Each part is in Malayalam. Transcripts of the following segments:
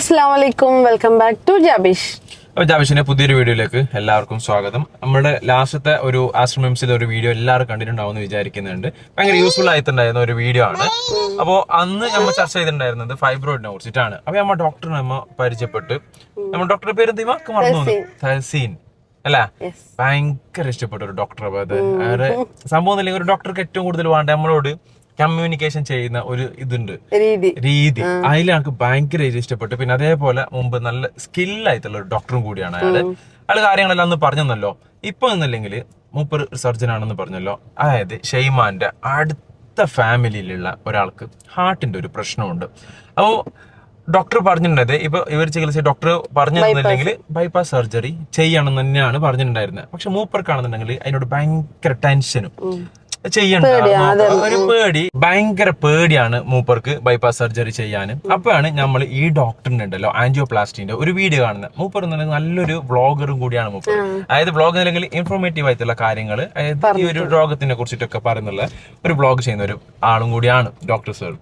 അസ്സാം വലൈക്കും വെൽക്കം ബാക്ക് ടു ജാബിഷ് അപ്പോൾ ജാബിഷിന്റെ പുതിയൊരു വീഡിയോയിലേക്ക് എല്ലാവർക്കും സ്വാഗതം. നമ്മുടെ ലാസ്റ്റത്തെ ഒരു ആശ്രമിംസിലെ ഒരു വീഡിയോ എല്ലാവരും കണ്ടിട്ടുണ്ടാവും എന്ന് വിചാരിക്കുന്നുണ്ട്. ഭയങ്കര യൂസ്ഫുൾ ആയിട്ടുണ്ടായിരുന്ന ഒരു വീഡിയോ ആണ്. അപ്പോൾ അന്ന് നമ്മൾ ചർച്ച ചെയ്തിട്ടുണ്ടായിരുന്നത് ഫൈബ്രോയിഡിനെ കുറിച്ചിട്ടാണ്. അപ്പോൾ നമ്മൾ ഡോക്ടറിനെ നമ്മ പരിചയപ്പെട്ട് നമ്മൾ ഡോക്ടറുടെ പേര് ദിമാക്ക് മറന്നു. തഹസീൻ. അല്ല? ഭയങ്കര ഇഷ്ടപ്പെട്ട ഒരു ഡോക്ടർ അത്. വേറെ സംഭവം ഒരു ഡോക്ടർക്ക് ഏറ്റവും കൂടുതൽ വേണ്ട നമ്മളോട് കമ്മ്യൂണിക്കേഷൻ ചെയ്യുന്ന ഒരു ഇതുണ്ട്. രീതി. അതിൽ എനിക്ക് ഭയങ്കര ഇഷ്ടപ്പെട്ടു. പിന്നെ അതേപോലെ മുമ്പ് നല്ല സ്കില്ലായിട്ടുള്ള ഒരു ഡോക്ടറും കൂടിയാണ് അയാൾ. അയാൾ കാര്യങ്ങളെല്ലാം ഒന്ന് പറഞ്ഞല്ലോ. ഇപ്പൊ എന്നല്ലെങ്കിൽ മൂപ്പർ സർജൻ ആണെന്ന് പറഞ്ഞല്ലോ. അതായത് ഷെയ്മാന്റെ അടുത്ത ഫാമിലിയിലുള്ള ഒരാൾക്ക് ഹാർട്ടിന്റെ ഒരു പ്രശ്നമുണ്ട്. അപ്പോൾ ഡോക്ടർ പറഞ്ഞിട്ടുണ്ടായത് ഇപ്പൊ ഇവർ ചികിത്സ ഡോക്ടർ പറഞ്ഞിരുന്നില്ലെങ്കിൽ ബൈപ്പാസ് സർജറി ചെയ്യണം എന്ന് തന്നെയാണ് പറഞ്ഞിട്ടുണ്ടായിരുന്നത്. പക്ഷെ മൂപ്പർക്കാണെന്നുണ്ടെങ്കിൽ അതിനോട് ഭയങ്കര ടെൻഷനും ചെയ്യണ്ട. ഒരു പേടി. ഭയങ്കര പേടിയാണ് മൂപ്പർക്ക് ബൈപ്പാസ് സർജറി ചെയ്യാൻ അപ്പോഴാണ് നമ്മൾ ഈ ഡോക്ടറിന്റെ ഉണ്ടല്ലോ ആൻജിയോപ്ലാസ്റ്റിന്റെ ഒരു വീഡിയോ കാണുന്നത് മൂപ്പർ എന്ന് പറഞ്ഞാൽ നല്ലൊരു വ്ളോഗറും കൂടിയാണ് മൂപ്പർ. അതായത് വ്ളോഗ് അല്ലെങ്കിൽ ഇൻഫോർമേറ്റീവ് ആയിട്ടുള്ള കാര്യങ്ങൾ അതായത് ഈ ഒരു രോഗത്തിനെ കുറിച്ചിട്ടൊക്കെ പറയുന്നുള്ള ഒരു വ്ളോഗ് ചെയ്യുന്ന ഒരു ആളും കൂടിയാണ് ഡോക്ടർ സർ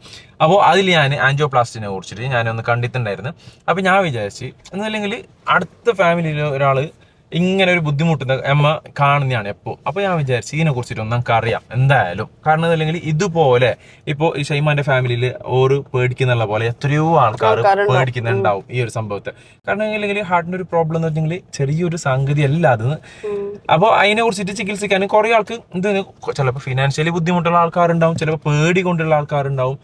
അപ്പോൾ അതിൽ ഞാൻ ആൻജിയോപ്ലാസ്റ്റിനെ കുറിച്ചിട്ട് ഞാനൊന്ന് കണ്ടിട്ടുണ്ടായിരുന്നു. അപ്പോൾ ഞാൻ വിചാരിച്ച് എന്നല്ലെങ്കിൽ അടുത്ത ഫാമിലിയിൽ ഒരാൾ ഇങ്ങനെ ഒരു ബുദ്ധിമുട്ടുന്ന അമ്മ കാണുന്നതാണ് എപ്പോ. അപ്പോൾ ഞാൻ വിചാരിച്ചു ഇതിനെ കുറിച്ചിട്ട് നമുക്ക് അറിയാം. എന്തായാലും കാരണം അല്ലെങ്കിൽ ഇതുപോലെ ഇപ്പോ ഈ ഷൈമാന്റെ ഫാമിലിയിൽ ഓറ് പേടിക്കുന്നുള്ള പോലെ എത്രയോ ആൾക്കാർ പേടിക്കുന്നുണ്ടാവും ഈ ഒരു സംഭവത്തെ. കാരണം അല്ലെങ്കിൽ ഹാർട്ടിന്റെ ഒരു പ്രോബ്ലം എന്ന് വെച്ചിട്ടുണ്ടെങ്കിൽ ചെറിയൊരു സംഗതി അല്ല അത്. അപ്പോൾ അതിനെ കുറിച്ചിട്ട് ചികിത്സിക്കാൻ കുറെ ആൾക്ക് ഇത് ചിലപ്പോൾ ഫിനാൻഷ്യലി ബുദ്ധിമുട്ടുള്ള ആൾക്കാരുണ്ടാവും ചിലപ്പോൾ പേടി കൊണ്ടുള്ള ആൾക്കാരുണ്ടാവും.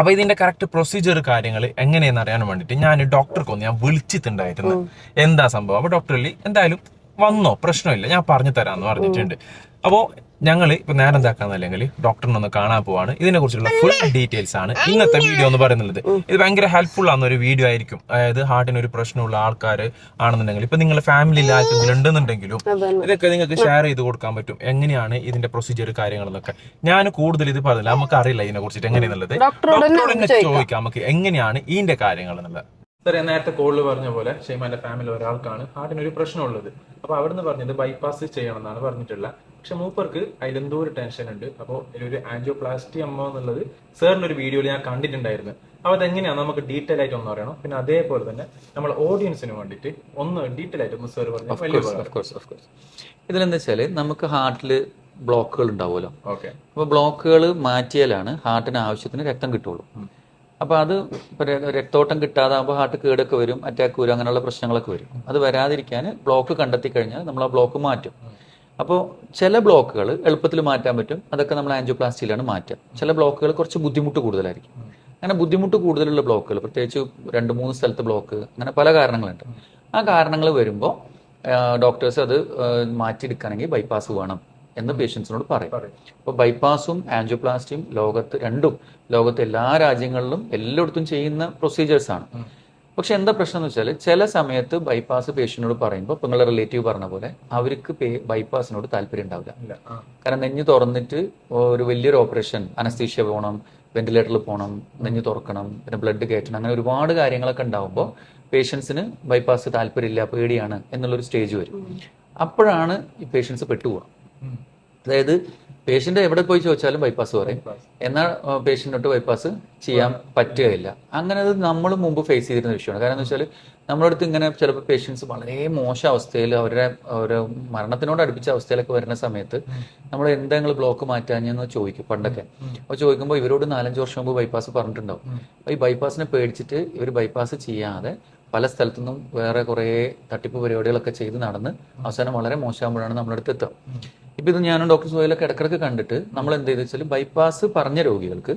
അപ്പൊ ഇതിന്റെ കറക്റ്റ് പ്രൊസീജിയർ കാര്യങ്ങൾ എങ്ങനെയെന്ന് അറിയാൻ വേണ്ടിട്ട് ഞാൻ ഡോക്ടർക്ക് ഞാൻ വിളിച്ചിട്ടുണ്ടായിരുന്നു. എന്താ സംഭവം? അപ്പൊ ഡോക്ടർ എന്തായാലും വന്നോ? പ്രശ്നമില്ല. ഞാൻ പറഞ്ഞു തരാന്ന് പറഞ്ഞിട്ടുണ്ട്. അപ്പോൾ ഞങ്ങൾ ഇപ്പൊ നേരം എന്താക്കാന്നല്ലെങ്കിൽ ഡോക്ടറിനെ ഒന്ന് കാണാൻ പോവാണ്. ഇതിനെ കുറിച്ചുള്ള ഫുൾ ഡീറ്റെയിൽസ് ആണ്. ഇന്നത്തെ വീഡിയോ എന്ന് പറയുന്നത്. ഇത് ഭയങ്കര ഹെൽപ്ഫുൾ ആവുന്ന ഒരു വീഡിയോ ആയിരിക്കും. അതായത് ഹാർട്ടിന് ഒരു പ്രശ്നമുള്ള ആൾക്കാർ ആണെന്നുണ്ടെങ്കിൽ. ഇപ്പൊ നിങ്ങളുടെ ഫാമിലിയിൽ ആർക്കെങ്കിലും ഉണ്ടെന്നുണ്ടെങ്കിലും ഇതൊക്കെ നിങ്ങൾക്ക് ഷെയർ ചെയ്ത് കൊടുക്കാൻ പറ്റും. എങ്ങനെയാണ് ഇതിന്റെ പ്രൊസീജിയർ കാര്യങ്ങളെന്നൊക്കെ. ഞാൻ കൂടുതൽ ഇത് പറഞ്ഞില്ല. നമുക്ക് അറിയില്ല ഇതിനെ കുറിച്ചിട്ട് എങ്ങനെയെന്നുള്ളത്. ഡോക്ടറോട് തന്നെ ചോദിക്കാം. നമുക്ക് എങ്ങനെയാണ് ഇതിന്റെ കാര്യങ്ങൾ എന്നുള്ളത് സാർ നേരത്തെ കോളിൽ പറഞ്ഞ പോലെ ഷെയ്മാന്റെ ഫാമിലി ഒരാൾക്കാണ് ഹാർട്ടിന് ഒരു പ്രശ്നമുള്ളത്. അപ്പൊ അവിടുന്ന് പറഞ്ഞത് ബൈപ്പാസ് ചെയ്യണം എന്നാണ് പറഞ്ഞിട്ടുള്ളത്. പക്ഷെ മൂപ്പർക്ക് അതിലെന്തോ ഒരു ടെൻഷൻ ഉണ്ട്. അപ്പോൾ ഒരു ആൻജിയോപ്ലാസ്റ്റി അമ്മ എന്നുള്ളത് സാറിന്റെ ഒരു വീഡിയോയിൽ ഞാൻ കണ്ടിട്ടുണ്ടായിരുന്നു. അപ്പൊ അതെങ്ങനെയാണ് നമുക്ക് ഡീറ്റെയിൽ ആയിട്ട് ഒന്ന് അറിയണം. പിന്നെ അതേപോലെ തന്നെ നമ്മൾ ഓഡിയൻസിന് വേണ്ടിട്ട് ഒന്ന് ഡീറ്റെയിൽ ആയിട്ട് ഒന്ന് സാർ പറഞ്ഞു ഇതിലെന്താ വെച്ചാൽ നമുക്ക് ഹാർട്ടിൽ ബ്ലോക്കുകൾ ഉണ്ടാവുമല്ലോ. ഓക്കെ അപ്പോൾ ബ്ലോക്കുകൾ മാറ്റിയാലാണ് ഹാർട്ടിന് ആവശ്യത്തിന് രക്തം കിട്ടുള്ളൂ അപ്പോൾ അത് രക്തോട്ടം കിട്ടാതാകുമ്പോൾ ഹാർട്ട് കേടൊക്കെ വരും അറ്റാക്ക് വരും അങ്ങനെയുള്ള പ്രശ്നങ്ങളൊക്കെ വരും. അത് വരാതിരിക്കാൻ ബ്ലോക്ക് കണ്ടെത്തി കഴിഞ്ഞാൽ നമ്മൾ ആ ബ്ലോക്ക് മാറ്റും അപ്പോൾ ചില ബ്ലോക്കുകൾ എളുപ്പത്തിൽ മാറ്റാൻ പറ്റും. അതൊക്കെ നമ്മൾ ആൻജിയോപ്ലാസ്റ്റിയിലാണ് മാറ്റുക. ചില ബ്ലോക്കുകൾ കുറച്ച് ബുദ്ധിമുട്ട് കൂടുതലായിരിക്കും. അങ്ങനെ ബുദ്ധിമുട്ട് കൂടുതലുള്ള ബ്ലോക്കുകൾ പ്രത്യേകിച്ച് രണ്ട് മൂന്ന് സ്ഥലത്ത് ബ്ലോക്ക് അങ്ങനെ പല കാരണങ്ങളുണ്ട്. ആ കാരണങ്ങൾ വരുമ്പോൾ ഡോക്ടേഴ്സ് അത് മാറ്റിയെടുക്കണമെങ്കിൽ ബൈപ്പാസ് വേണം എന്ന് പേഷ്യൻസിനോട് പറയും. അപ്പോൾ ബൈപ്പാസും ആൻജിയോപ്ലാസ്റ്റിയും ലോകത്ത് രണ്ടും ലോകത്തെ എല്ലാ രാജ്യങ്ങളിലും എല്ലായിടത്തും ചെയ്യുന്ന പ്രൊസീജിയേഴ്സാണ് പക്ഷെ എന്താ പ്രശ്നം എന്ന് വെച്ചാൽ ചില സമയത്ത് ബൈപ്പാസ് പേഷ്യനോട് പറയുമ്പോൾ ഇപ്പൊ നിങ്ങളുടെ റിലേറ്റീവ് പറഞ്ഞ പോലെ അവർക്ക് ബൈപ്പാസിനോട് താല്പര്യം ഉണ്ടാവില്ല. കാരണം നെഞ്ഞ് തുറന്നിട്ട് ഒരു വലിയൊരു ഓപ്പറേഷൻ അനസ്തീഷ്യ പോകണം വെന്റിലേറ്ററിൽ പോകണം നെഞ്ഞ് തുറക്കണം പിന്നെ ബ്ലഡ് കയറ്റണം അങ്ങനെ ഒരുപാട് കാര്യങ്ങളൊക്കെ ഉണ്ടാവുമ്പോൾ പേഷ്യൻസിന് ബൈപ്പാസ് താല്പര്യമില്ല പേടിയാണ് എന്നുള്ളൊരു സ്റ്റേജ് വരും. അപ്പോഴാണ് ഈ പേഷ്യൻസ് പെട്ടുപോകുക അതായത് പേഷ്യന്റ് എവിടെ പോയി ചോദിച്ചാലും ബൈപ്പാസ് പറയും. എന്നാൽ പേഷ്യന്റിനോട്ട് ബൈപ്പാസ് ചെയ്യാൻ പറ്റുകയില്ല. അങ്ങനെ അത് നമ്മൾ മുമ്പ് ഫേസ് ചെയ്തിരുന്ന വിഷയമാണ്. കാരണം എന്ന് വെച്ചാൽ നമ്മുടെ അടുത്ത് ഇങ്ങനെ ചിലപ്പോൾ പേഷ്യൻസ് വളരെ മോശം അവസ്ഥയിൽ അവരുടെ ഒരു മരണത്തിനോട് അടുപ്പിച്ച അവസ്ഥയിലൊക്കെ വരുന്ന സമയത്ത് നമ്മൾ എന്തെങ്കിലും ബ്ലോക്ക് മാറ്റാഞ്ഞെന്ന് ചോദിക്കും പണ്ടൊക്കെ. അപ്പോൾ ചോദിക്കുമ്പോൾ ഇവരോട് നാലഞ്ച് വർഷം മുമ്പ് ബൈപ്പാസ് പറഞ്ഞിട്ടുണ്ടാവും. അപ്പോൾ ഈ ബൈപ്പാസിനെ പേടിച്ചിട്ട് ഇവർ ബൈപ്പാസ് ചെയ്യാതെ പല സ്ഥലത്തുനിന്നും വേറെ കുറേ തട്ടിപ്പ് പരിപാടികളൊക്കെ ചെയ്ത് നടന്ന് അവസാനം വളരെ മോശമാകുമ്പോഴാണ് നമ്മുടെ അടുത്ത് എത്തുക. ഇപ്പൊ ഇത് ഞാനും ഡോക്ടർ സോയിലൊക്കെ ഇടക്കിടക്ക് കണ്ടിട്ട് നമ്മൾ എന്ത് ചെയ്തെന്ന് വെച്ചാൽ ബൈപ്പാസ് പറഞ്ഞ രോഗികൾക്ക്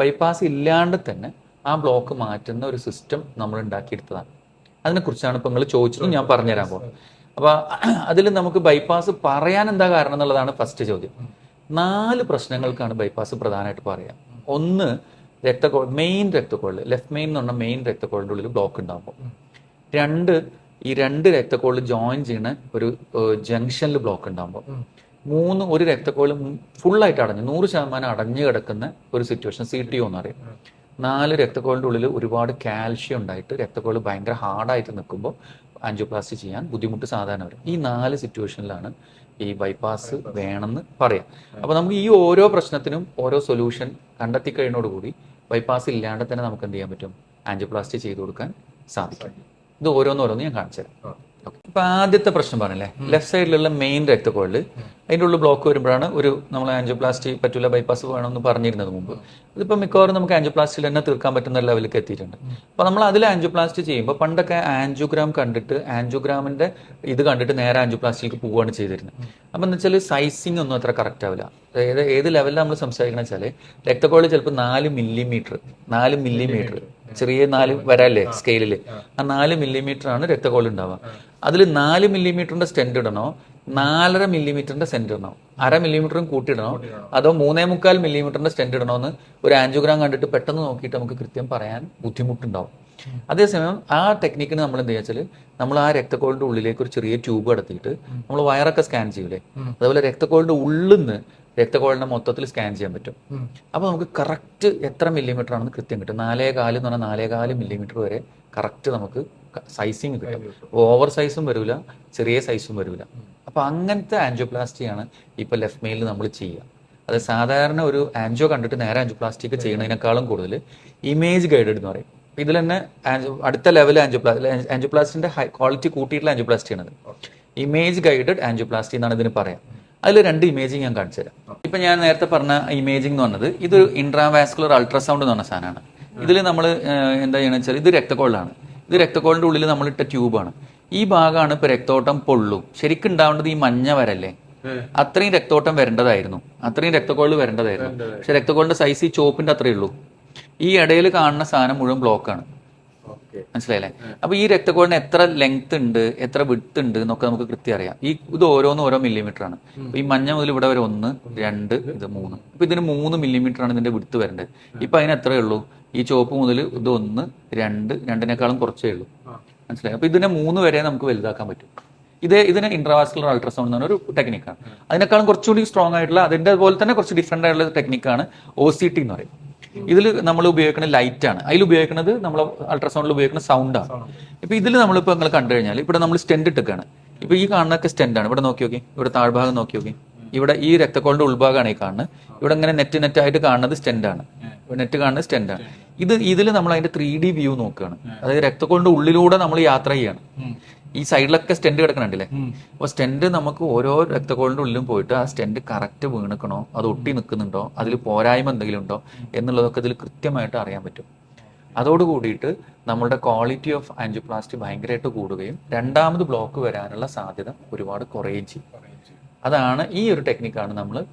ബൈപ്പാസ് ഇല്ലാണ്ട് തന്നെ ആ ബ്ലോക്ക് മാറ്റുന്ന ഒരു സിസ്റ്റം നമ്മൾ ഉണ്ടാക്കിയെടുത്തതാണ്. അതിനെക്കുറിച്ചാണ് ഇപ്പൊ നിങ്ങൾ ചോദിച്ചതും ഞാൻ പറഞ്ഞുതരാൻ പോകുന്നത് അപ്പൊ അതിൽ നമുക്ക് ബൈപ്പാസ് പറയാൻ എന്താ കാരണം എന്നുള്ളതാണ് ഫസ്റ്റ് ചോദ്യം. നാല് പ്രശ്നങ്ങൾക്കാണ് ബൈപ്പാസ് പ്രധാനമായിട്ട് പറയാം. ഒന്ന് രക്തക്കോൾ മെയിൻ രക്തക്കോളിൽ ലെഫ്റ്റ് മെയിൻ എന്ന് പറഞ്ഞാൽ മെയിൻ രക്തക്കോളിന്റെ ഉള്ളിൽ ബ്ലോക്ക് ഉണ്ടാകുമ്പോൾ രണ്ട് ഈ രണ്ട് രക്തക്കോളിൽ ജോയിൻ ചെയ്യുന്ന ഒരു ജംഗ്ഷനിൽ ബ്ലോക്ക് ഉണ്ടാകുമ്പോൾ മൂന്ന് ഒരു രക്തക്കോൾ ഫുള്ളായിട്ട് അടഞ്ഞു നൂറ് ശതമാനം അടഞ്ഞു കിടക്കുന്ന ഒരു സിറ്റുവേഷൻ സി ടി ഒ എന്ന് പറയും. നാല് രക്തക്കോളിന്റെ ഉള്ളിൽ ഒരുപാട് കാൽഷ്യം ഉണ്ടായിട്ട് രക്തക്കോൾ ഭയങ്കര ഹാർഡായിട്ട് നിൽക്കുമ്പോൾ ആൻജിയോപ്ലാസ്റ്റി ചെയ്യാൻ ബുദ്ധിമുട്ട് സാധാരണ വരും. ഈ നാല് സിറ്റുവേഷനിലാണ് ഈ ബൈപ്പാസ് വേണമെന്ന് പറയാം. അപ്പോൾ നമുക്ക് ഈ ഓരോ പ്രശ്നത്തിനും ഓരോ സൊല്യൂഷൻ കണ്ടെത്തി കഴിയുന്നതോടുകൂടി ബൈപ്പാസ് ഇല്ലാണ്ട് തന്നെ നമുക്ക് എന്ത് ചെയ്യാൻ പറ്റും? ആൻജിയോപ്ലാസ്റ്റി ചെയ്തു കൊടുക്കാൻ സാധിക്കും. ഇത് ഓരോന്നോരോന്ന് ഞാൻ കാണിച്ചു തരാം ഇപ്പൊ ആദ്യത്തെ പ്രശ്നം പറഞ്ഞല്ലേ? ലെഫ്റ്റ് സൈഡിലുള്ള മെയിൻ രക്തക്കൊഴൽ അതിന്റെ ഉള്ളിൽ ബ്ലോക്ക് വരുമ്പോഴാണ് ഒരു നമ്മൾ ആൻജിയോപ്ലാസ്റ്റി പറ്റൂല ബൈപ്പാസ് വേണമെന്ന് പറഞ്ഞിരുന്നത് മുമ്പ്. ഇതിപ്പോൾ മിക്കവാറും നമുക്ക് ആൻജിയോപ്ലാസ്റ്റിയിൽ തന്നെ തീർക്കാൻ പറ്റുന്ന ലെവലിലേക്ക് എത്തിയിട്ടുണ്ട്. അപ്പോൾ നമ്മൾ അതിൽ ആൻജിയോപ്ലാസ്റ്റി ചെയ്യുമ്പോൾ പണ്ടൊക്കെ ആൻജിയോഗ്രാം കണ്ടിട്ട് ആൻജിയോഗ്രാമിന്റെ ഇത് കണ്ടിട്ട് നേരെ ആൻജിയോപ്ലാസ്റ്റിയിലേക്ക് പോവുകയാണ് ചെയ്തിരുന്നത്. അപ്പോൾ എന്ന് വെച്ചാൽ സൈസിങ് ഒന്നും അത്ര കറക്റ്റ് ആവില്ല. അതായത് ഏത് ലെവലിൽ നമ്മൾ സംസാരിക്കണം വെച്ചാൽ രക്തക്കോൾ ചിലപ്പോൾ നാല് മില്ലിമീറ്റർ നാല് മില്ലിമീറ്റർ ചെറിയ നാല് വരല്ലേ സ്കെയിലിൽ ആ നാല് മില്ലിമീറ്റർ ആണ് രക്തക്കോൾ ഉണ്ടാവുക. അതിൽ നാല് മില്ലിമീറ്ററിന്റെ സ്റ്റെൻഡ് ഇടണോ? നാലര മില്ലിമീറ്ററിന്റെ സെന്റ് ഇടണം. അര മില്ലിമീറ്ററും കൂട്ടിയിടണോ. അതോ മൂന്നേ മുക്കാൽ മില്ലിമീറ്ററിന്റെ സ്റ്റെൻഡ് ഇടണമെന്ന് ഒരു ആൻജിയോഗ്രാം കണ്ടിട്ട് പെട്ടെന്ന് നോക്കിയിട്ട് നമുക്ക് കൃത്യം പറയാൻ ബുദ്ധിമുട്ടുണ്ടാവും. അതേസമയം ആ ടെക്നിക്കിന് നമ്മൾ എന്താ വെച്ചാൽ നമ്മൾ ആ രക്തക്കോളിന്റെ ഉള്ളിലേക്ക് ഒരു ചെറിയ ട്യൂബ് കടത്തിയിട്ട് നമ്മൾ വയറൊക്കെ സ്കാൻ ചെയ്യൂലേ? അതുപോലെ രക്തക്കോളിന്റെ ഉള്ളിൽ നിന്ന് രക്തക്കോളിനെ മൊത്തത്തിൽ സ്കാൻ ചെയ്യാൻ പറ്റും. അപ്പോൾ നമുക്ക് കറക്റ്റ് എത്ര മില്ലിമീറ്റർ ആണെന്ന് കൃത്യം കിട്ടും. നാലേ കാൽ എന്ന് പറഞ്ഞാൽ നാലേ കാൽ മില്ലിമീറ്റർ വരെ കറക്റ്റ് നമുക്ക് സൈസിങ് കിട്ടും. ഓവർ സൈസും വരില്ല ചെറിയ സൈസും വരില്ല അപ്പോൾ അങ്ങനത്തെ ആൻജിയോപ്ലാസ്റ്റിയാണ് ഇപ്പോൾ ലെഫ്റ്റ് മെയിൽ നമ്മൾ ചെയ്യുക. അത് സാധാരണ ഒരു ആൻജിയോ കണ്ടിട്ട് നേരെ ആൻജിയോപ്ലാസ്റ്റിക്ക് ചെയ്യുന്നതിനേക്കാളും കൂടുതൽ ഇമേജ് ഗൈഡഡ് എന്ന് പറയും. ഇതിൽ തന്നെ അടുത്ത ലെവൽ ആൻജിയോപ്ലാസ്റ്റി ആൻജിയോപ്ലാസ്റ്റിന്റെ ഹൈ ക്വാളിറ്റി കൂട്ടിയിട്ടുള്ള ആൻജിയോപ്ലാസ്റ്റി ആണ് ഇമേജ് ഗൈഡഡ് ആൻജിയോപ്ലാസ്റ്റി എന്നാണ് ഇതിന് പറയാം. അതിൽ രണ്ട് ഇമേജിങ് ഞാൻ കാണിച്ചു തരാം. ഇപ്പൊ ഞാൻ നേരത്തെ പറഞ്ഞ ഇമേജിംഗ് എന്ന് പറഞ്ഞത് ഇതൊരു ഇൻട്രാവാസ്കുലർ അൾട്രാസൗണ്ട് എന്ന് പറഞ്ഞ സാധനമാണ്. ഇതിൽ നമ്മൾ എന്താ ചെയ്യണമെന്ന് വെച്ചാൽ ഇത് രക്തക്കോളാണ് ഇത് രക്തക്കോളിന്റെ ഉള്ളിൽ നമ്മൾ ഇട്ട ട്യൂബാണ് ഈ ഭാഗമാണ് ഇപ്പൊ രക്തോട്ടം പൊള്ളും. ശരിക്കും ഉണ്ടാവേണ്ടത് ഈ മഞ്ഞ വരല്ലേ? അത്രയും രക്തോട്ടം വരേണ്ടതായിരുന്നു. അത്രയും രക്തക്കോളിൽ വരേണ്ടതായിരുന്നു. പക്ഷെ രക്തക്കോളിന്റെ സൈസ് ഈ ചോപ്പിന്റെ അത്രയേ ഉള്ളൂ. ഈ ഇടയിൽ കാണുന്ന സാധനം മുഴുവൻ ബ്ലോക്കാണ് മനസ്സിലായില്ലേ? അപ്പൊ ഈ രക്തക്കോളിന് എത്ര ലെങ്ത് ഉണ്ട് എത്ര വിട്ട് ഉണ്ട് എന്നൊക്കെ നമുക്ക് കൃത്യം അറിയാം. ഈ ഇത് ഓരോന്നും ഓരോ മില്ലിമീറ്റർ ആണ്. ഈ മഞ്ഞ മുതൽ ഇവിടെ വരെ ഒന്ന് രണ്ട് ഇത് മൂന്ന്. ഇപ്പൊ ഇതിന് മൂന്ന് മില്ലിമീറ്റർ ആണ് ഇതിന്റെ വിടുത്ത് വരേണ്ടത്. ഇപ്പൊ അതിന് എത്രയേ ഉള്ളൂ? ഈ ചുവപ്പ് മുതൽ ഇത് ഒന്ന് രണ്ട് രണ്ടിനേക്കാളും കുറച്ചേ ഉള്ളൂ. മനസ്സിലായി? അപ്പൊ ഇതിനെ മൂന്ന് വരെ നമുക്ക് വലുതാക്കാൻ പറ്റും. ഇത് ഇതിന് ഇൻട്രാവാസ്കുലർ അൾട്രാസൗണ്ട് എന്ന് പറഞ്ഞ ഒരു ടെക്നിക്കാണ് അതിനേക്കാളും കുറച്ചുകൂടി സ്ട്രോങ് ആയിട്ടുള്ള അതിന്റെ പോലെ തന്നെ കുറച്ച് ഡിഫറെന്റ് ആയിട്ടുള്ള ടെക്നിക്കാണ് ഒ സി ടി എന്ന് പറയും. ഇതിൽ നമ്മൾ ഉപയോഗിക്കുന്ന ലൈറ്റ് ആണ്. അതിൽ ഉപയോഗിക്കുന്നത് നമ്മൾ അൾട്രാസൗണ്ടിൽ ഉപയോഗിക്കുന്ന സൗണ്ടാണ് ഇപ്പൊ ഇതിൽ നമ്മളിപ്പോൾ നിങ്ങൾ കണ്ടു കഴിഞ്ഞാൽ ഇവിടെ നമ്മൾ സ്റ്റെൻഡ് ഇട്ടൊക്കെയാണ് ഇപ്പൊ ഈ കാണുന്നൊക്കെ സ്റ്റെൻഡ് ആണ്. ഇവിടെ നോക്കി നോക്കി. ഇവിടെ താഴ്ഭാഗം നോക്കി നോക്കി. ഇവിടെ ഈ രക്തക്കോളിന്റെ ഉൾഭാഗമാണ് ഈ കാണുന്നത്. ഇവിടെ ഇങ്ങനെ നെറ്റ് നെറ്റ് ആയിട്ട് കാണുന്നത് സ്റ്റെൻഡ് ആണ്. നെറ്റ് കാണുന്നത് സ്റ്റെൻഡ് ആണ്. ഇത് ഇതിൽ നമ്മൾ അതിന്റെ ത്രീ ഡി വ്യൂ നോക്കുകയാണ്. അതായത് രക്തക്കോളിന്റെ ഉള്ളിലൂടെ നമ്മൾ യാത്ര ചെയ്യാണ്. ഈ സൈഡിലൊക്കെ സ്റ്റെൻഡ് കിടക്കണുണ്ടല്ലേ? അപ്പൊ സ്റ്റെൻഡ് നമുക്ക് ഓരോ രക്തക്കോളിന്റെ ഉള്ളിലും പോയിട്ട് ആ സ്റ്റെൻഡ് കറക്റ്റ് വീണക്കണോ? അത് ഒട്ടി നിൽക്കുന്നുണ്ടോ? അതിൽ പോരായ്മ എന്തെങ്കിലും ഉണ്ടോ? എന്നുള്ളതൊക്കെ ഇതിൽ കൃത്യമായിട്ട് അറിയാൻ പറ്റും. അതോട് കൂടിയിട്ട് നമ്മുടെ ക്വാളിറ്റി ഓഫ് ആൻജിയോപ്ലാസ്റ്റി ഭയങ്കരമായിട്ട് കൂടുകയും രണ്ടാമത് ബ്ലോക്ക് വരാനുള്ള സാധ്യത ഒരുപാട് കുറയുകയും ചെയ്യും. അതാണ് ഈ ഒരു ടെക്നിക്കാണ് നമ്മൾ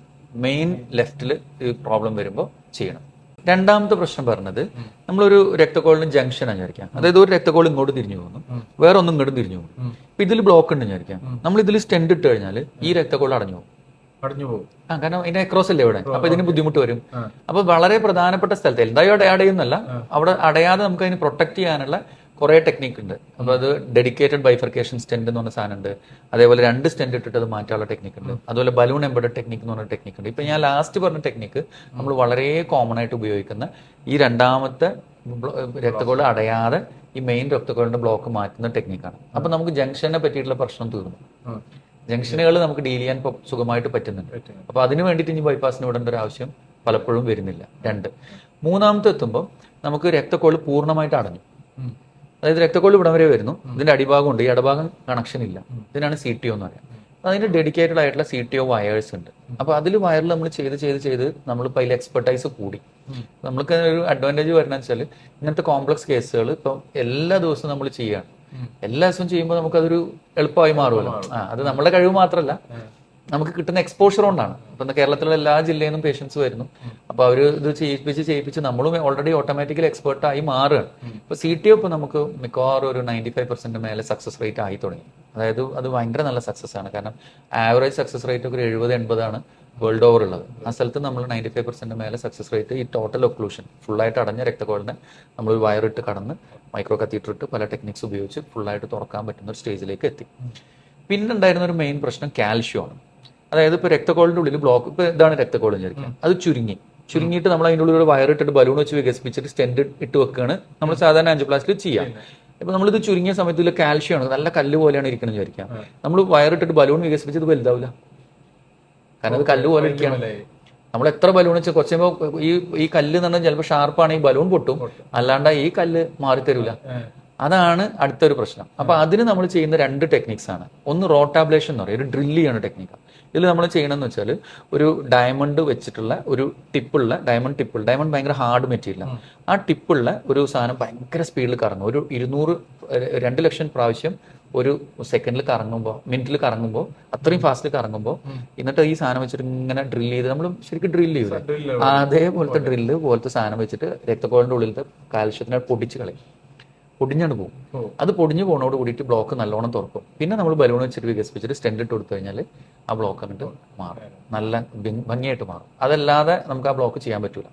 മെയിൻ ലെഫ്റ്റിൽ പ്രോബ്ലം വരുമ്പോൾ ചെയ്യണം. രണ്ടാമത്തെ പ്രശ്നം പറഞ്ഞത് നമ്മളൊരു രക്തക്കോളിന് ജംഗ്ഷൻ വിചാരിക്കാം അതായത് ഒരു രക്തക്കോൾ ഇങ്ങോട്ട് തിരിഞ്ഞു പോകുന്നു. വേറെ ഒന്നും ഇങ്ങോട്ട് തിരിഞ്ഞു പോകുന്നു. ഇപ്പൊ ഇതിൽ ബ്ലോക്ക് ഉണ്ട് വിചാരിക്കാം നമ്മൾ ഇതിൽ സ്റ്റെൻഡ് ഇട്ട് കഴിഞ്ഞാൽ ഈ രക്തക്കോൾ അടഞ്ഞു പോകും. അടഞ്ഞു പോകും. ആ കാരണം ഇതിന്റെ അക്രോസ് അല്ലേ ഇവിടെ? അപ്പൊ ഇതിന് ബുദ്ധിമുട്ട് വരും. അപ്പൊ വളരെ പ്രധാനപ്പെട്ട സ്ഥലത്ത് എന്തായാലും അവിടെ അടയുന്നല്ല അവിടെ അടയാതെ നമുക്ക് അതിന് പ്രൊട്ടക്ട് ചെയ്യാനുള്ള കുറെ ടെക്നിക്ക് ഉണ്ട്. അപ്പോൾ അത് ഡെഡിക്കേറ്റഡ് ബൈഫർക്കേഷൻ സ്റ്റെൻഡ് എന്ന് പറഞ്ഞ സാധനം ഉണ്ട്. അതേപോലെ രണ്ട് സ്റ്റെൻഡ് ഇട്ടിട്ട് അത് മാറ്റാനുള്ള ടെക്നിക്ക് ഉണ്ട്. അതുപോലെ ബലൂൺ എംബഡഡ് ടെക്നിക്ക് എന്ന് പറഞ്ഞ ടെക്നിക്ക് ഉണ്ട്. ഇപ്പൊ ഞാൻ ലാസ്റ്റ് പറഞ്ഞ ടെക്നിക്ക് നമ്മൾ വളരെ കോമൺ ആയിട്ട് ഉപയോഗിക്കുന്ന ഈ രണ്ടാമത്തെ രക്തകോൾ അടയാതെ ഈ മെയിൻ രക്തകോളിന്റെ ബ്ലോക്ക് മാറ്റുന്ന ടെക്നിക്കാണ് അപ്പൊ നമുക്ക് ജംഗ്ഷനെ പറ്റിയിട്ടുള്ള പ്രശ്നം തീർന്നു. ജംഗ്ഷനുകൾ നമുക്ക് ഡീൽ ചെയ്യാൻ സുഖമായിട്ട് പറ്റുന്നുണ്ട്. അപ്പൊ അതിന് വേണ്ടിയിട്ട് ഇനി ബൈപ്പാസിന് വിടേണ്ട ഒരു ആവശ്യം പലപ്പോഴും വരുന്നില്ല. രണ്ട്. മൂന്നാമത്തെ എത്തുമ്പോൾ നമുക്ക് രക്തക്കോൾ പൂർണമായിട്ട് അടഞ്ഞു. അതായത് രക്തക്കൊള്ളി ഇവിടം വരെ വരുന്നു. ഇതിന്റെ അടിഭാഗം ഉണ്ട്. ഈ അടിഭാഗം കണക്ഷൻ ഇല്ല. ഇതിനാണ് സി ടി ഒ എന്ന് പറയുന്നത്. അതിന് ഡെഡിക്കേറ്റഡ് ആയിട്ടുള്ള സി ടി ഒ വയേഴ്സ് ഉണ്ട്. അപ്പൊ അതിൽ വയറിൽ നമ്മൾ ചെയ്ത് ചെയ്ത് ചെയ്ത് നമ്മളിപ്പോൾ അതിൽ എക്സ്പെർട്ടൈസ് കൂടി. നമ്മൾക്ക് ഒരു അഡ്വാന്റേജ് വരണമെന്ന് വെച്ചാൽ ഇങ്ങനത്തെ കോംപ്ലക്സ് കേസുകൾ ഇപ്പം എല്ലാ ദിവസവും നമ്മൾ ചെയ്യാണ് എല്ലാ ദിവസവും ചെയ്യുമ്പോൾ നമുക്കതൊരു എളുപ്പമായി മാറുമല്ലോ. ആ അത് നമ്മുടെ കഴിവ് മാത്രമല്ല. നമുക്ക് കിട്ടുന്ന എക്സ്പോഷർ കൊണ്ടാണ്. ഇപ്പം കേരളത്തിലുള്ള എല്ലാ ജില്ലയിൽ നിന്നും പേഷ്യൻസ് വരുന്നു. അപ്പൊ അവർ ഇത് ചെയ്യിപ്പിച്ച് ചെയ്യിപ്പിച്ച് നമ്മളും ഓൾറെഡി ഓട്ടോമാറ്റിക്കലി എക്സ്പേർട്ട് ആയി മാറുകയാണ്. ഇപ്പൊ സി ടി ഒപ്പം നമുക്ക് മിക്കവാറും ഒരു നയന്റി ഫൈവ് പെർസെന്റ് മേലെ സക്സസ് റേറ്റ് ആയി തുടങ്ങി. അതായത് അത് ഭയങ്കര നല്ല സക്സസ് ആണ്. കാരണം ആവറേജ് സക്സസ് റേറ്റ് ഒക്കെ ഒരു എഴുപത് എൺപതാണ് വേൾഡ് ഓവർ ഉള്ളത്. ആ സ്ഥലത്ത് നമ്മൾ നയന്റി ഫൈവ് പെർസെന്റ് മേലെ സക്സസ് റേറ്റ് ഈ ടോട്ടൽ ഒക്ലൂഷൻ ഫുള്ളായിട്ട് അടഞ്ഞ രക്തക്കോളിനെ നമ്മൾ വയറിട്ട് കടന്ന് മൈക്രോ കത്തീറ്റർ ഇട്ട് പല ടെക്നിക്സ് ഉപയോഗിച്ച് ഫുള്ളായിട്ട് തുറക്കാൻ പറ്റുന്ന ഒരു സ്റ്റേജിലേക്ക് എത്തി. പിന്നെ ഉണ്ടായിരുന്ന ഒരു മെയിൻ പ്രശ്നം കാൽഷ്യം ആണ്. അതായത് ഇപ്പൊ രക്തക്കോളിന്റെ ഉള്ളിൽ ബ്ലോക്ക് ഇപ്പൊ ഇതാണ് രക്തക്കോൾ വിചാരിക്കുക അത് ചുരുങ്ങി. ചുരുങ്ങിയിട്ട് നമ്മൾ അതിന്റെ ഉള്ളിൽ ഒരു വയറിട്ടിട്ട് ബലൂൺ വെച്ച് വികസിപ്പിച്ചിട്ട് സ്റ്റെൻഡ് ഇട്ട് വെക്കുകയാണ് നമ്മൾ സാധാരണ ആൻജിയോപ്ലാസ്റ്റിൽ ചെയ്യാം. ഇപ്പൊ നമ്മളിത് ചുരുങ്ങിയ സമയത്ത് ഇതിൽ കാൽഷ്യം ആണ്. നല്ല കല്ല് പോലെയാണ് ഇരിക്കണം വിചാരിക്കാം. നമ്മൾ വയറിട്ടിട്ട് ബലൂൺ വികസിപ്പിച്ചത് വലുതാവില്ല കാരണം അത് കല്ല് പോലെ ഇരിക്കണം നമ്മൾ എത്ര ബലൂൺ വെച്ചാൽ കുറച്ച് ഈ ഈ കല്ല് എന്ന് പറഞ്ഞാൽ ചിലപ്പോൾ ഈ ബലൂൺ പൊട്ടും. അല്ലാണ്ട് ഈ കല്ല് മാറി തരൂല അതാണ് അടുത്തൊരു പ്രശ്നം. അപ്പൊ അതിന് നമ്മൾ ചെയ്യുന്ന രണ്ട് ടെക്നിക്സ് ആണ്. ഒന്ന് റോട്ടാബ്ലേഷൻ എന്ന് പറയും. ഒരു ഡ്രില്ല് ചെയ്യുന്ന ടെക്നിക്കാണ് ഇതിൽ നമ്മൾ ചെയ്യണമെന്ന് വെച്ചാൽ ഒരു ഡയമണ്ട് വെച്ചിട്ടുള്ള ഒരു ടിപ്പുള്ള ഡയമണ്ട് ടിപ്പ് ഡയമണ്ട് ഭയങ്കര ഹാർഡ് മെറ്റീരിയൽ ആ ടിപ്പുള്ള ഒരു സാധനം ഭയങ്കര സ്പീഡിൽ കറങ്ങും. ഒരു ഇരുന്നൂറ് രണ്ട് ലക്ഷം പ്രാവശ്യം ഒരു സെക്കൻഡിൽ കറങ്ങുമ്പോൾ മിനിറ്റിൽ കറങ്ങുമ്പോൾ അത്രയും ഫാസ്റ്റിൽ കറങ്ങുമ്പോൾ എന്നിട്ട് ഈ സാധനം വെച്ചിട്ട് ഇങ്ങനെ ഡ്രിൽ ചെയ്ത് നമ്മൾ ശരിക്കും ഡ്രിൽ ചെയ്യൂലേ? അതേപോലത്തെ ഡ്രില്ല് പോലത്തെ സാധനം വെച്ചിട്ട് രക്തക്കോളിന്റെ ഉള്ളിലത്തെ കാൽഷ്യത്തിനെ പൊടിച്ച് കളയും. പൊടിഞ്ഞാണ് പോകും അത് പൊടിഞ്ഞു പോണോട് കൂടിയിട്ട് ബ്ലോക്ക് നല്ലോണം തുറക്കും. പിന്നെ നമ്മൾ ബലൂൺ വെച്ചിട്ട് വികസിപ്പിച്ചിട്ട് സ്റ്റെൻഡ് ഇട്ട് കൊടുത്തു കഴിഞ്ഞാൽ ആ ബ്ലോക്ക് അങ്ങോട്ട് മാറും. നല്ല ഭംഗിയായിട്ട് മാറും. അതല്ലാതെ നമുക്ക് ആ ബ്ലോക്ക് ചെയ്യാൻ പറ്റില്ല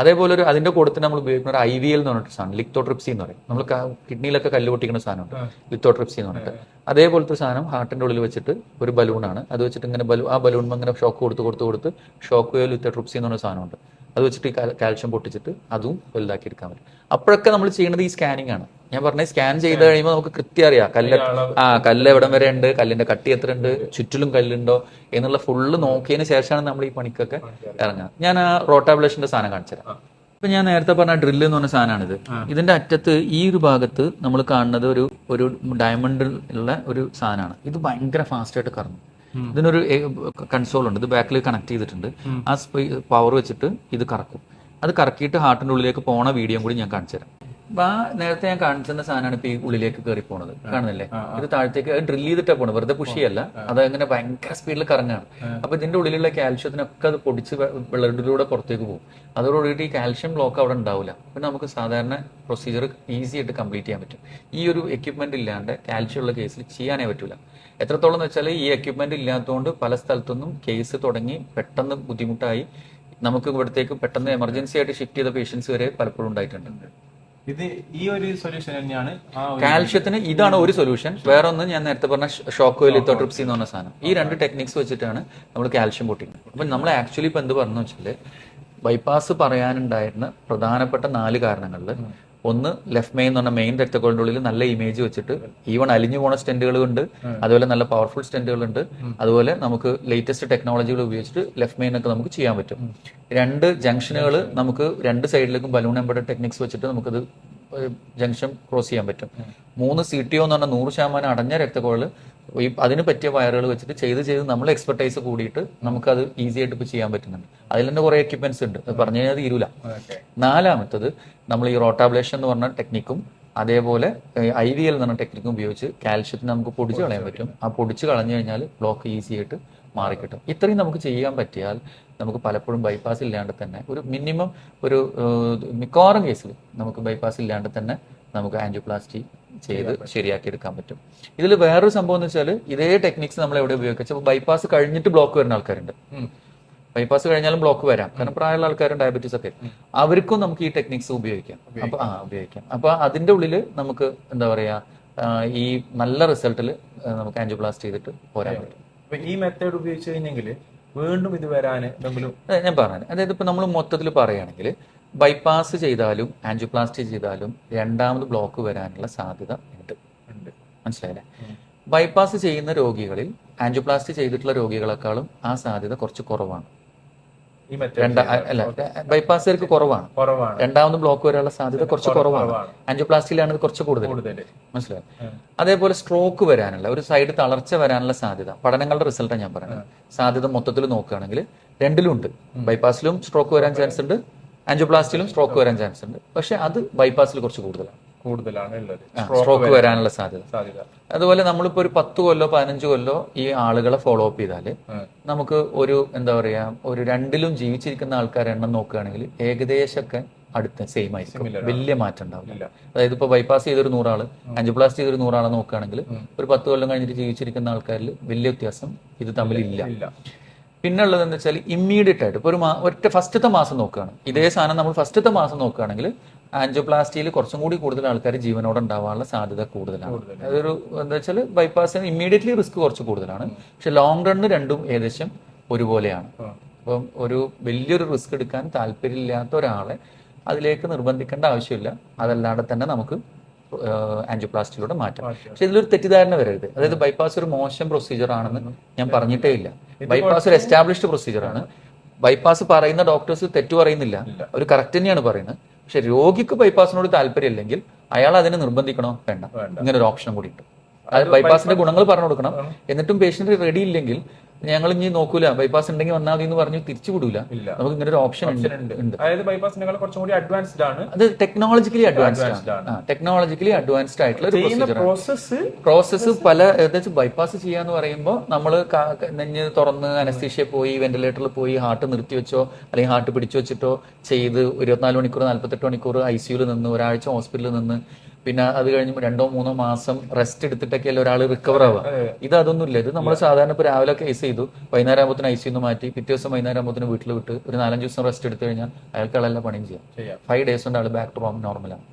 അതേപോലെ ഒരു അതിന്റെ കൂട്ടത്തിൽ നമ്മൾ ഉപയോഗിക്കുന്ന ഒരു ഐ വി എൽ എന്ന് പറഞ്ഞിട്ട് സാധനം ലിക്തോട്രിപ്സി എന്ന് പറയും. നമ്മൾ കിഡ്നിയിലൊക്കെ കല്ല് പൊട്ടിക്കുന്ന സാധനമുണ്ട്. ലിത്തോട്രിപ്സി എന്ന് പറഞ്ഞിട്ട്. അതേപോലത്തെ സാധനം ഹാർട്ടിന്റെ ഉള്ളിൽ വെച്ചിട്ട് ഒരു ബലൂണാണ് അത് വെച്ചിട്ട് ഇങ്ങനെ ബലൂ ആ ബലൂൺ ഇങ്ങനെ ഷോക്ക് കൊടുത്ത് കൊടുത്ത് കൊടുത്ത് ഷോക്ക് വേവ് ലിത്തോട്രിപ്സി എന്ന് പറഞ്ഞ സാധനമുണ്ട്. അത് വെച്ചിട്ട് ഈ കാൽ- കാൽഷ്യം പൊട്ടിച്ചിട്ട് അതും വലുതാക്കി എടുക്കാൻ പറ്റും. അപ്പോഴൊക്കെ നമ്മൾ ചെയ്യുന്നത് ഈ സ്കാനിങ് ആണ്. ഞാൻ പറഞ്ഞ സ്കാൻ ചെയ്ത് കഴിയുമ്പോൾ നമുക്ക് കൃത്യം അറിയാം. കല്ല് ആ കല്ല് എവിടം വരെ ഉണ്ട് കല്ലിന്റെ കട്ടി എത്ര ഉണ്ട് ചുറ്റിലും കല്ലുണ്ടോ എന്നുള്ള ഫുള്ള് നോക്കിയതിന് ശേഷമാണ് നമ്മൾ ഈ പണിക്കൊക്കെ ഇറങ്ങുക. ഞാൻ ആ റോട്ടാബ്ലേഷന്റെ സാധനം കാണിച്ചു തരാം. ഇപ്പൊ ഞാൻ നേരത്തെ പറഞ്ഞ ഡ്രില്ല് എന്ന് പറഞ്ഞ സാധനമാണിത് ഇതിന്റെ അറ്റത്ത് ഈ ഒരു ഭാഗത്ത് നമ്മൾ കാണുന്നത് ഒരു ഒരു ഡയമണ്ട് ഉള്ള ഒരു സാധനമാണ് ഇത് ഭയങ്കര ഫാസ്റ്റ് ആയിട്ട് കറങ്ങും. ഇതിനൊരു കൺസോൾ ഉണ്ട് ഇത് ബാക്കിൽ കണക്ട് ചെയ്തിട്ടുണ്ട്. ആ പവർ വെച്ചിട്ട് ഇത് കറക്കും. അത് കറക്കിയിട്ട് ഹാർട്ടിന്റെ ഉള്ളിലേക്ക് പോണ വീഡിയോ കൂടി ഞാൻ കാണിച്ചു തരാം ആ നേരത്തെ ഞാൻ കാണിച്ചിരുന്ന സാധനമാണ് ഇപ്പൊ ഈ ഉള്ളിലേക്ക് കയറി പോണത് കാണുന്നില്ലേ? ഇത് താഴത്തേക്ക് ഡ്രിൽ ചെയ്തിട്ടാ പോണത്. വെറുതെ പുഷിയല്ല. അത് അങ്ങനെ ഭയങ്കര സ്പീഡിൽ കറങ്ങാണ്. അപ്പൊ ഇതിന്റെ ഉള്ളിലുള്ള കാൽഷ്യത്തിനൊക്കെ അത് പൊടിച്ച് ബ്ലഡിലൂടെ പുറത്തേക്ക് പോകും. അതോടുകൂടിയിട്ട് ഈ കാൽഷ്യം ബ്ലോക്ക് അവിടെ ഉണ്ടാവില്ല പിന്നെ നമുക്ക് സാധാരണ പ്രൊസീജിയർ ഈസി ആയിട്ട് കംപ്ലീറ്റ് ചെയ്യാൻ പറ്റും. ഈ ഒരു എക്യുപ്മെന്റ് ഇല്ലാണ്ട് കാൽഷ്യം ഉള്ള കേസിൽ ചെയ്യാനേ പറ്റൂല. എത്രത്തോളം എന്ന് വെച്ചാൽ ഈ എക്യുപ്മെന്റ് ഇല്ലാത്തതുകൊണ്ട് പല സ്ഥലത്തൊന്നും കേസ് തുടങ്ങി പെട്ടെന്ന് ബുദ്ധിമുട്ടായി. നമുക്ക് ഇവിടത്തേക്ക് പെട്ടെന്ന് എമർജൻസി ആയിട്ട് ഷിഫ്റ്റ് ചെയ്ത പേഷ്യൻസ് വരെ പലപ്പോഴും ഉണ്ടായിട്ടുണ്ട്. ഇത് ഈ ഒരു സൊല്യൂഷൻ തന്നെയാണ് കാൽഷ്യത്തിന് ഇതാണ് ഒരു സൊല്യൂഷൻ വേറെ ഒന്ന് ഞാൻ നേരത്തെ പറഞ്ഞ ഷോക്ക് ലിത്തോട്രിപ്സി എന്ന് പറഞ്ഞ സാധനം. ഈ രണ്ട് ടെക്നിക്സ് വെച്ചിട്ടാണ് നമ്മൾ കാൽഷ്യം പൊട്ടിക്കുന്നത്. അപ്പം നമ്മൾ ആക്ച്വലി ഇപ്പം എന്ത് പറഞ്ഞു വെച്ചാൽ ബൈപ്പാസ് പറയാനുണ്ടായിരുന്ന പ്രധാനപ്പെട്ട നാല് കാരണങ്ങളിൽ ഒന്ന് ലെഫ്റ്റ് മെയിൻ എന്ന് പറഞ്ഞ മെയിൻ രക്തക്കോളിന്റെ ഉള്ളിൽ നല്ല ഇമേജ് വെച്ചിട്ട് ഈവൺ അലിഞ്ഞു പോണ സ്റ്റെന്റുകളുണ്ട് അതുപോലെ നല്ല പവർഫുൾ സ്റ്റെന്റുകളുണ്ട് അതുപോലെ നമുക്ക് ലേറ്റസ്റ്റ് ടെക്നോളജികൾ ഉപയോഗിച്ചിട്ട് ലെഫ്റ്റ് മെയിൻ ഒക്കെ നമുക്ക് ചെയ്യാൻ പറ്റും. രണ്ട് ജംഗ്ഷനുകൾ നമുക്ക് രണ്ട് സൈഡിലേക്കും ബലൂൺ എംബഡ് ടെക്നിക്സ് വെച്ചിട്ട് നമുക്കത് ജംഗ്ഷൻ ക്രോസ് ചെയ്യാൻ പറ്റും. മൂന്ന് സി ടി ഒ എന്ന് പറഞ്ഞാൽ നൂറ് ശതമാനം അടഞ്ഞ രക്തക്കുഴൽ ഈ അതിന് പറ്റിയ വയറുകൾ വെച്ചിട്ട് ചെയ്ത് ചെയ്ത് നമ്മൾ എക്സ്പെർട്ടൈസ് കൂടിയിട്ട് നമുക്കത് ഈസി ആയിട്ട് ഇപ്പോൾ ചെയ്യാൻ പറ്റുന്നുണ്ട്. അതിൽ തന്നെ കുറേ എക്യുപ്മെന്റ്സ് ഉണ്ട്. അത് പറഞ്ഞു കഴിഞ്ഞാൽ തീരൂല. നാലാമത്തത് നമ്മൾ ഈ റോട്ടാബ്ലേഷൻ എന്ന് പറഞ്ഞ ടെക്നിക്കും അതേപോലെ ഐ വി എൽ എന്ന് പറഞ്ഞ ടെക്നിക്കും ഉപയോഗിച്ച് കാൽഷ്യത്തിന് നമുക്ക് പൊടിച്ച് കളയാൻ പറ്റും. ആ പൊടിച്ച് കളഞ്ഞു കഴിഞ്ഞാൽ ബ്ലോക്ക് ഈസി ആയിട്ട് മാറിക്കിട്ടും ഇത്രയും നമുക്ക് ചെയ്യാൻ പറ്റിയാൽ നമുക്ക് പലപ്പോഴും ബൈപ്പാസ് ഇല്ലാണ്ട് തന്നെ ഒരു മിനിമം ഒരു മിക്കവാറും കേസിൽ നമുക്ക് ബൈപ്പാസ് ഇല്ലാണ്ട് തന്നെ നമുക്ക് ആൻജിയോപ്ലാസ്റ്റി ചെയ്ത് ശരിയാക്കി എടുക്കാൻ പറ്റും. ഇതിൽ വേറൊരു സംഭവം എന്ന് വെച്ചാൽ ഇതേ ടെക്നിക്സ് നമ്മൾ എവിടെ ഉപയോഗിക്കുക അപ്പോൾ ബൈപ്പാസ് കഴിഞ്ഞിട്ട് ബ്ലോക്ക് വരുന്ന ആൾക്കാരുണ്ട്. ബൈപ്പാസ് കഴിഞ്ഞാലും ബ്ലോക്ക് വരാം. കാരണം പ്രായമുള്ള ആൾക്കാരും ഡയബറ്റീസ് ഒക്കെ. അവർക്കും നമുക്ക് ഈ ടെക്നിക്സ് ഉപയോഗിക്കാം. അപ്പൊ ആ ഉപയോഗിക്കാം. അപ്പൊ അതിന്റെ ഉള്ളിൽ നമുക്ക് എന്താ പറയാ ഈ നല്ല റിസൾട്ടിൽ നമുക്ക് ആൻജിയോപ്ലാസ്റ്റ് ചെയ്തിട്ട് പോരാൻ പറ്റും. ഈ മെത്തേഡ് ഉപയോഗിച്ച് കഴിഞ്ഞെങ്കിൽ വീണ്ടും ഇത് വരാൻ എന്തെങ്കിലും ഞാൻ പറഞ്ഞു അതായത് ഇപ്പൊ നമ്മൾ മൊത്തത്തിൽ പറയുകയാണെങ്കിൽ ബൈപ്പാസ് ചെയ്താലും ആൻജിയോപ്ലാസ്റ്റി ചെയ്താലും രണ്ടാമത് ബ്ലോക്ക് വരാനുള്ള സാധ്യത ഉണ്ട്. ഉണ്ട്. മനസ്സിലായില്ലേ? ബൈപ്പാസ് ചെയ്യുന്ന രോഗികളിൽ ആൻജിയോപ്ലാസ്റ്റി ചെയ്തിട്ടുള്ള രോഗികളെക്കാളും ആ സാധ്യത കുറച്ച് കുറവാണ്. അല്ല ബൈപ്പാസുകാർക്ക് കുറവാണ്. രണ്ടാമത് ബ്ലോക്ക് വരാനുള്ള സാധ്യത കുറച്ച് കുറവാണ്. കുറവാണ്. ആൻജിയോപ്ലാസ്റ്റിയിലാണ് ഇത് കുറച്ച് കൂടുതൽ. മനസ്സിലായി? അതേപോലെ സ്ട്രോക്ക് വരാനുള്ള ഒരു സൈഡ് തളർച്ച വരാനുള്ള സാധ്യത. പഠനങ്ങളുടെ റിസൾട്ടാണ് ഞാൻ പറയുന്നത്. സാധ്യത മൊത്തത്തിൽ നോക്കുകയാണെങ്കിൽ രണ്ടിലും ഉണ്ട് ബൈപ്പാസിലും സ്ട്രോക്ക് വരാൻ ചാൻസ് ഉണ്ട്. ആൻജിയോപ്ലാസ്റ്റിലും സ്ട്രോക്ക് വരാൻ ചാൻസ് ഉണ്ട്. പക്ഷെ അത് ബൈപ്പാസിൽ കുറച്ച് കൂടുതലാണ്. കൂടുതലാണ് ഉള്ളത് സ്ട്രോക്ക് വരാനുള്ള സാധ്യത. അതുപോലെ നമ്മളിപ്പോ ഒരു പത്ത് കൊല്ലോ പതിനഞ്ച് കൊല്ലോ ഈ ആളുകളെ ഫോളോ അപ്പ് ചെയ്താൽ നമുക്ക് ഒരു എന്താ പറയാ ഒരു രണ്ടിലും ജീവിച്ചിരിക്കുന്ന ആൾക്കാരെ എണ്ണം നോക്കുകയാണെങ്കിൽ ഏകദേശമൊക്കെ അടുത്ത സെയിം ആയിരിക്കും. വലിയ മാറ്റം ഉണ്ടാവില്ല. അതായത് ഇപ്പൊ ബൈപ്പാസ് ചെയ്തൊരു നൂറാൾ അഞ്ചുപ്ലാസ്റ്റ് ചെയ്തൊരു നൂറാളെ നോക്കുകയാണെങ്കിൽ ഒരു പത്ത് കൊല്ലം കഴിഞ്ഞിട്ട് ജീവിച്ചിരിക്കുന്ന ആൾക്കാരിൽ വലിയ വ്യത്യാസം ഇത് തമ്മിലില്ല. ഇല്ല. പിന്നെ ഉള്ളത് എന്ന് വെച്ചാൽ ഇമ്മീഡിയറ്റ് ആയിട്ട്. ഇപ്പോൾ ഒരു മാ- ഒറ്റ ഫസ്റ്റത്തെ മാസം നോക്കുകയാണ്. ഇതേ സാധനം നമ്മൾ ഫസ്റ്റത്തെ മാസം നോക്കുകയാണെങ്കിൽ ആൻജിയോപ്ലാസ്റ്റിയിൽ കുറച്ചും കൂടി കൂടുതൽ ആൾക്കാർ ജീവനോടെ ഉണ്ടാവാനുള്ള സാധ്യത കൂടുതലാണ്. അതൊരു എന്താ വെച്ചാൽ ബൈപ്പാസിന് ഇമ്മീഡിയറ്റ്ലി റിസ്ക് കുറച്ച് കൂടുതലാണ്. പക്ഷെ ലോങ് റണ്ണിന് രണ്ടും ഏകദേശം ഒരുപോലെയാണ്. അപ്പം ഒരു വലിയൊരു റിസ്ക് എടുക്കാൻ താല്പര്യമില്ലാത്ത ഒരാളെ അതിലേക്ക് നിർബന്ധിക്കേണ്ട ആവശ്യമില്ല. അതല്ലാതെ തന്നെ നമുക്ക് ആൻജിയോപ്ലാസ്റ്റിലൂടെ മാറ്റാം. പക്ഷെ ഇതിലൊരു തെറ്റിദ്ധാരണ വരരുത്. അതായത് ബൈപ്പാസ് ഒരു മോശം പ്രൊസീജിയർ ആണെന്ന് ഞാൻ പറഞ്ഞിട്ടേ ഇല്ല ബൈപ്പാസ് ഒരു എസ്റ്റാബ്ലിഷ്ഡ് പ്രൊസീജിയർ ആണ്. ബൈപ്പാസ് പറയുന്ന ഡോക്ടേഴ്സ് തെറ്റു പറയുന്നില്ല. അവർ കറക്റ്റ് തന്നെയാണ് പറയുന്നത്. പക്ഷെ രോഗിക്ക് ബൈപ്പാസിനോട് താല്പര്യമില്ലെങ്കിൽ അയാൾ അതിനെ നിർബന്ധിക്കണോ? വേണ്ട. ഇങ്ങനെ ഒരു ഓപ്ഷൻ കൂടി ഉണ്ട്. അത് ബൈപ്പാസിന്റെ ഗുണങ്ങൾ പറഞ്ഞു കൊടുക്കണം. എന്നിട്ടും പേഷ്യന്റ് റെഡി ഇല്ലെങ്കിൽ ഞങ്ങൾ ഇനി നോക്കൂല. ബൈപ്പാസ് ഉണ്ടെങ്കിൽ വന്നാൽ മതി എന്ന് പറഞ്ഞ് തിരിച്ചു വിടൂല. നമുക്ക് ഇങ്ങനെ ഒരു ഓപ്ഷൻ ഉണ്ട്. അതായത് ബൈപ്പാസിനേക്കാൾ കുറച്ചും കൂടി അഡ്വാൻസ്ഡ് ആണ്. അത് ടെക്നോളജിക്കലി അഡ്വാൻസ്ഡ് ആണ്. ടെക്നോളജിക്കലി അഡ്വാൻസ്ഡ് ആയിട്ടുള്ള ഒരു പ്രൊസീജിയർ പ്രോസസ്സ് പ്രോസസ്സ് പല ഏകദേശം ബൈപ്പാസ് ചെയ്യാന്ന് പറയുമ്പോൾ നമ്മൾ നെഞ്ഞ് തുറന്ന് അനസ്തീഷ്യ പോയി വെന്റിലേറ്ററിൽ പോയി ഹാർട്ട് നിർത്തി വെച്ചോ അല്ലെങ്കിൽ ഹാർട്ട് പിടിച്ചു വെച്ചിട്ടോ ചെയ്ത് ഇരുപത്തിനാല് മണിക്കൂർ നാല്പത്തെട്ട് മണിക്കൂർ ഐ സിയുയിൽ നിന്ന് ഒരാഴ്ച ഹോസ്പിറ്റലിൽ നിന്ന് പിന്നെ അത് കഴിഞ്ഞ് രണ്ടോ മൂന്നോ മാസം റെസ്റ്റ് എടുത്തിട്ടൊക്കെയല്ലേ ഒരാൾ റിക്കവർ ആവുക. ഇത് അതൊന്നുമില്ല. ഇത് നമ്മൾ സാധാരണ ഇപ്പോൾ രാവിലെ കേസ് ചെയ്തു. വൈകുന്നേരം ആകുമ്പോൾ ഐ സിന്ന് മാറ്റി. പിറ്റേ ദിവസം വൈകുന്നേരം ആകുമ്പോൾ വീട്ടിൽ വിട്ട് ഒരു നാലഞ്ച് ദിവസം റെസ്റ്റ് എടുത്തു കഴിഞ്ഞാൽ അയാൾക്ക് ആളെല്ലാം പണിയും ചെയ്യാം. ഫൈവ് ഡേയ്സ് കൊണ്ട് ആൾ ബാക്ക് ടു ഹോം നോർമലാണ്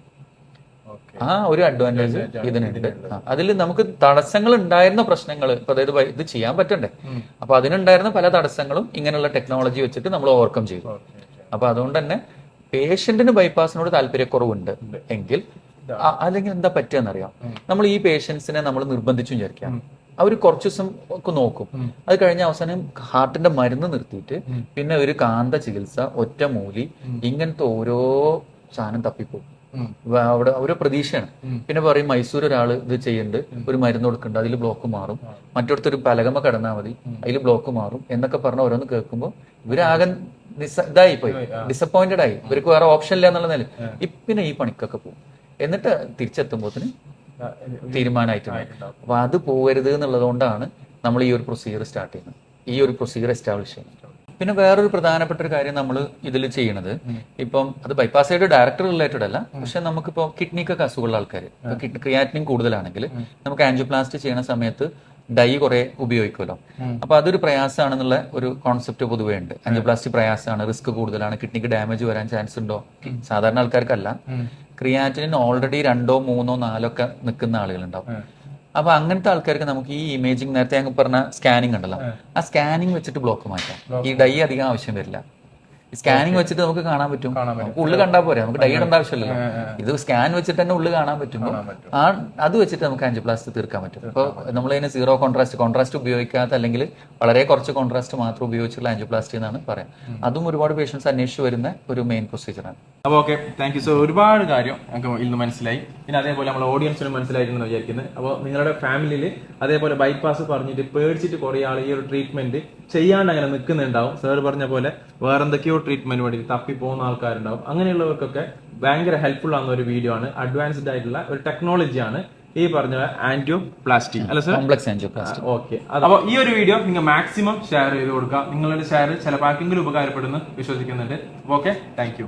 ആ ഒരു അഡ്വാന്റേജ് ഇതിനുണ്ട്. അതിൽ നമുക്ക് തടസ്സങ്ങൾ ഉണ്ടായിരുന്ന പ്രശ്നങ്ങൾ ഇപ്പൊ അതായത് ഇത് ചെയ്യാൻ പറ്റണ്ടേ? അപ്പൊ അതിനുണ്ടായിരുന്ന പല തടസ്സങ്ങളും ഇങ്ങനെയുള്ള ടെക്നോളജി വെച്ചിട്ട് നമ്മൾ ഓവർകം ചെയ്തു. അപ്പൊ അതുകൊണ്ട് തന്നെ പേഷ്യന്റിന് ബൈപ്പാസിനോട് താല്പര്യക്കുറവുണ്ട്. എങ്കിൽ അല്ലെങ്കിൽ എന്താ പറ്റുകയെന്നറിയാം നമ്മൾ ഈ പേഷ്യൻസിനെ നമ്മൾ നിർബന്ധിച്ചു വിചാരിക്കാം. അവർ കുറച്ച് ദിവസം ഒക്കെ നോക്കും. അത് കഴിഞ്ഞ അവസാനം ഹാർട്ടിന്റെ മരുന്ന് നിർത്തിയിട്ട് പിന്നെ ഒരു കാന്ത ചികിത്സ ഒറ്റമൂലി ഇങ്ങനത്തെ ഓരോ സാധനം തപ്പിപ്പോകും. അവിടെ ഒരു പ്രതീക്ഷയാണ്. പിന്നെ പറയും മൈസൂർ ഒരാൾ ഇത് ചെയ്യുന്നുണ്ട് ഒരു മരുന്ന് കൊടുക്കുന്നുണ്ട് അതിൽ ബ്ലോക്ക് മാറും. മറ്റൊരുത്തൊരു പലകമ കടന്നാൽ മതി. അതിൽ ബ്ലോക്ക് മാറും. എന്നൊക്കെ പറഞ്ഞ ഓരോന്ന് കേൾക്കുമ്പോൾ ഇവരാകെ ഇതായി പോയി ഡിസപ്പോയിന്റഡ് ആയി. ഇവർക്ക് വേറെ ഓപ്ഷൻ ഇല്ല എന്നുള്ള നില പിന്നെ ഈ പണിക്കൊക്കെ പോകും. എന്നിട്ട് തിരിച്ചെത്തുമ്പോത്തിന് തീരുമാനമായിട്ടുണ്ട് അപ്പൊ അത് പോകരുത് എന്നുള്ളത് കൊണ്ടാണ് നമ്മൾ ഈ ഒരു പ്രൊസീജിയർ സ്റ്റാർട്ട് ചെയ്യുന്നത്. ഈ ഒരു പ്രൊസീജിയർ എസ്റ്റാബ്ലിഷ് ചെയ്യുന്നത്. പിന്നെ വേറൊരു പ്രധാനപ്പെട്ട ഒരു കാര്യം നമ്മൾ ഇതിൽ ചെയ്യണത് ഇപ്പം അത് ബൈപ്പാസ് ആയിട്ട് ഡയറക്ടർ റിലേറ്റഡ് അല്ല പക്ഷെ നമുക്കിപ്പോ കിഡ്നിക്കൊക്കെ അസുഖമുള്ള ആൾക്കാർ കിഡ്നി ക്രിയാറ്റിൻ കൂടുതലാണെങ്കിൽ നമുക്ക് ആൻജിയോപ്ലാസ്റ്റ് ചെയ്യുന്ന സമയത്ത് ഡൈ കുറെ ഉപയോഗിക്കുമല്ലോ. അപ്പൊ അതൊരു പ്രയാസമാണെന്നുള്ള ഒരു കോൺസെപ്റ്റ് പൊതുവേ ഉണ്ട് ആൻജിയോപ്ലാസ്റ്റി പ്രയാസമാണ് റിസ്ക് കൂടുതലാണ് കിഡ്നിക്ക് ഡാമേജ് വരാൻ ചാൻസ് ഉണ്ടോ? സാധാരണ ആൾക്കാർക്കല്ല. ക്രിയാറ്റിനിൻ ഓൾറെഡി രണ്ടോ മൂന്നോ നാലോ ഒക്കെ നിൽക്കുന്ന ആളുകളുണ്ടാവും. അപ്പൊ അങ്ങനത്തെ ആൾക്കാർക്ക് നമുക്ക് ഈ ഇമേജിങ് നേരത്തെ ഞങ്ങൾ പറഞ്ഞ സ്കാനിങ് ഉണ്ടല്ലോ. ആ. സ്കാനിങ് വെച്ചിട്ട് ബ്ലോക്ക് മാറ്റാം. ഈ ഡൈ അധികം ആവശ്യം വരില്ല. സ്കാനിങ് വെച്ചിട്ട് നമുക്ക് കാണാൻ പറ്റും. നമുക്ക് ഉള്ളു കണ്ടാൽ പോരെ? നമുക്ക് ഡൈ ഇടേണ്ട ആവശ്യമില്ലല്ലോ. ഇത് സ്കാൻ വെച്ചിട്ട് തന്നെ ഉള്ളു കാണാൻ പറ്റുമ്പോൾ ആ അത് വെച്ചിട്ട് നമുക്ക് ആൻജിയോപ്ലാസ്റ്റ് തീർക്കാൻ പറ്റും. ഇപ്പോൾ നമ്മൾ അതിന് സീറോ കോൺട്രാസ്റ്റ് കോൺട്രാസ്റ്റ് ഉപയോഗിക്കാത്ത അല്ലെങ്കിൽ വളരെ കുറച്ച് കോൺട്രാസ്റ്റ് മാത്രം ഉപയോഗിച്ചുള്ള ആൻജിയോപ്ലാസ്റ്റി എന്നാണ് പറയാം. അതും ഒരുപാട് പേഷ്യൻസ് അന്വേഷിച്ച് വരുന്ന ഒരു മെയിൻ പ്രൊസീജിയറാണ് അപ്പോൾ ഓക്കെ താങ്ക് യു സോ ഒരുപാട് കാര്യം ഞങ്ങൾക്ക് ഇന്ന് മനസ്സിലായി. പിന്നെ അതേപോലെ നമ്മൾ ഓഡിയൻസിനും മനസ്സിലായിട്ടുണ്ടെന്ന് വിചാരിക്കുന്നത് അപ്പോൾ നിങ്ങളുടെ ഫാമിലിയിൽ അതേപോലെ ബൈപ്പാസ് പറഞ്ഞിട്ട് പേടിച്ചിട്ട് കുറേ ആൾ ഈ ഒരു ട്രീറ്റ്മെന്റ് ചെയ്യാണ്ട് അങ്ങനെ നിൽക്കുന്നുണ്ടാവും സാർ പറഞ്ഞ പോലെ വേറെ എന്തൊക്കെയോ ട്രീറ്റ്മെന്റ് വേണ്ടി തപ്പി പോകുന്ന ആൾക്കാരുണ്ടാവും. അങ്ങനെയുള്ളവർക്കൊക്കെ ഭയങ്കര ഹെൽപ്ഫുൾ ആവുന്ന ഒരു വീഡിയോ ആണ്. അഡ്വാൻസ്ഡ് ആയിട്ടുള്ള ഒരു ടെക്നോളജിയാണ് ഈ പറഞ്ഞ ആന്റിയോ പ്ലാസ്റ്റിക് അല്ല സർ കോംപ്ലക്സ് ആൻജിയോപ്ലാസ്റ്റി ഓക്കെ അപ്പോൾ ഈ ഒരു വീഡിയോ നിങ്ങൾ മാക്സിമം ഷെയർ ചെയ്ത് കൊടുക്കുക. നിങ്ങളുടെ ഷെയർ ചിലപ്പോൾ ആർക്കെങ്കിലും ഉപകാരപ്പെടുന്നു വിശ്വസിക്കുന്നുണ്ട് ഓക്കെ താങ്ക്